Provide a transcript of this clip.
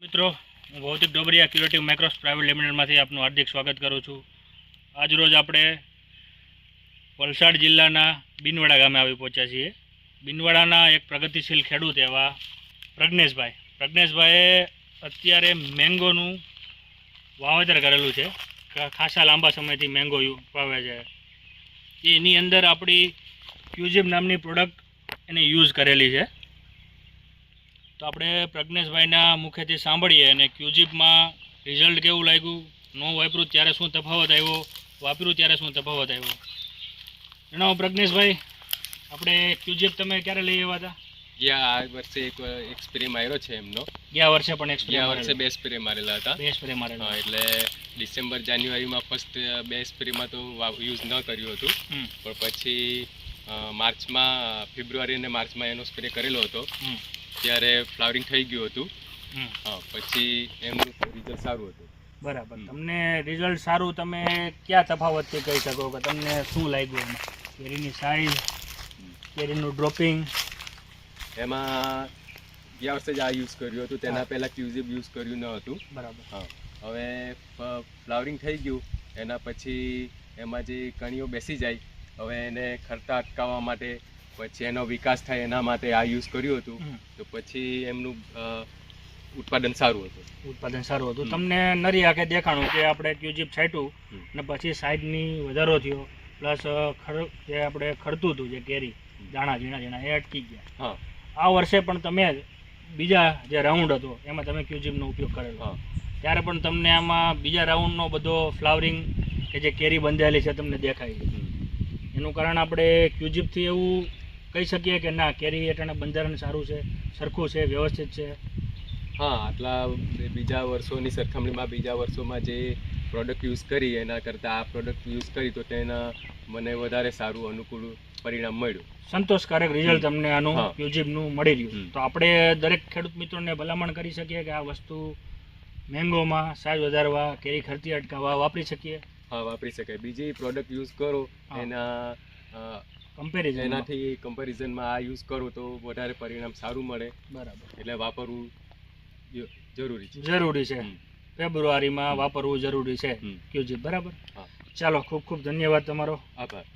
મિત્રો, હું ભૌતિક ડોબરિયા ક્યુરેટિવ માઇક્રોસ પ્રાઇવેટ લિમિટેડમાંથી આપનું હાર્દિક સ્વાગત કરું છું. આજરોજ આપણે વલસાડ જિલ્લાના બિનવાડા ગામે આવી પહોંચ્યા છીએ. બિનવાડાના એક પ્રગતિશીલ ખેડૂત એવા પ્રજ્ઞેશભાઈ. પ્રજ્ઞેશભાઈએ અત્યારે મેંગોનું વાવેતર કરેલું છે. ખાસા લાંબા સમયથી મેંગો વાવે છે. એની અંદર આપણી ક્યુઝિમ નામની પ્રોડક્ટ એને યુઝ કરેલી છે. તો આપણે પ્રજ્ઞેશભાઈના મુખેથી સાંભળીએ અને ક્યુજીપમાં રિઝલ્ટ કેવું લાગ્યું? ન વાપર્યું ત્યારે શું તફાવત આવ્યો? વાપર્યું ત્યારે શું તફાવત આવ્યો? જણાવો પ્રજ્ઞેશભાઈ આપણે ક્યુજીપ તમે ક્યારે લઈ આવ્યા હતા? ગયા આ વર્ષે એક એક સ્પ્રે માર્યો છે એમનો. ગયા વર્ષે પણ એક ગયા વર્ષે બે સ્પ્રે મારેલા હતા. બે સ્પ્રે મારેલા. એટલે ડિસેમ્બર જાન્યુઆરીમાં ફર્સ્ટ બે સ્પ્રેમાં તો યુઝ ન કર્યું હતું. પણ પછી માર્ચમાં ફેબ્રુઆરી અને માર્ચમાં એનો સ્પ્રે કરેલો હતો. ત્યારે ફ્લાવરિંગ થઈ ગયું હતું. હા પછી એમનું રિઝલ્ટ સારું હતું. બરાબર. તમને રિઝલ્ટ સારું તમે ક્યાં તફાવતથી કહી શકો કે તમને શું લાગ્યું એમાં? કેરીની સાઈઝ કેરીનું ડ્રોપિંગ એમાં ગયા વર્ષે જ આ યુઝ કર્યું હતું. તેના. પહેલાં ક્યુઝિબ યુઝ કર્યું ન હતું. બરાબર. હા. હવે ફ્લાવરિંગ થઈ ગયું. એના પછી એમાં જે કણીઓ બેસી જાય હવે એને ખરતા અટકાવવા માટે પછી એનો વિકાસ થાય એના માટે આ યુઝ કર્યું હતું તો પછી એમનું ઉત્પાદન સારું હતું. ઉત્પાદન સારું હતું. તમને નરી આંખે દેખાણું કે આપણે ક્યુજીપ છાંટ્યું. અને પછી સાઈડની વધારો થયો પ્લસ ખર જે આપણે ખરતું હતું જે કેરી દાણા ઝીણા ઝીણા એ અટકી ગયા. આ વર્ષે પણ તમે બીજા જે રાઉન્ડ હતો એમાં તમે ક્યુજીપનો ઉપયોગ કરેલો. ત્યારે પણ તમને આમાં બીજા રાઉન્ડનો બધો ફ્લાવરિંગ કે જે કેરી બંધાયેલી છે તમને દેખાય છે. એનું કારણ આપણે ક્યુજીપથી એવું કહી શકીએ કે ના કેરી હેઠળના બંધારણ સારું છે સરખું છે વ્યવસ્થિત છે? હા આટલા બીજા વર્ષોની સરખામણીમાં બીજા વર્ષોમાં જે પ્રોડક્ટ યુઝ કરી એના કરતાં આ પ્રોડક્ટ યુઝ કરી તો તેના મને વધારે સારું અનુકૂળ પરિણામ મળ્યું. સંતોષકારક રિઝલ્ટ તમને આનું યુજીબનું મળી રહ્યું. તો આપણે દરેક ખેડૂત મિત્રોને ભલામણ કરી શકીએ કે આ વસ્તુ મેંગોમાં સાઈઝ વધારવા કેરી ખર્ચી અટકાવવા વાપરી શકીએ? હા વાપરી શકાય. બીજી પ્રોડક્ટ યુઝ કરો એના કમ્પેરિઝન એનાથી કમ્પેરિઝનમાં આ યુઝ કરું તો વધારે પરિણામ સારું મળે. બરાબર. એટલે વાપરવું જરૂરી છે. જરૂરી છે. ફેબ્રુઆરીમાં વાપરવું જરૂરી છે. હમ. ક્યુજીપ બરાબર. ચાલો ખૂબ ખૂબ ધન્યવાદ તમારો. આભાર.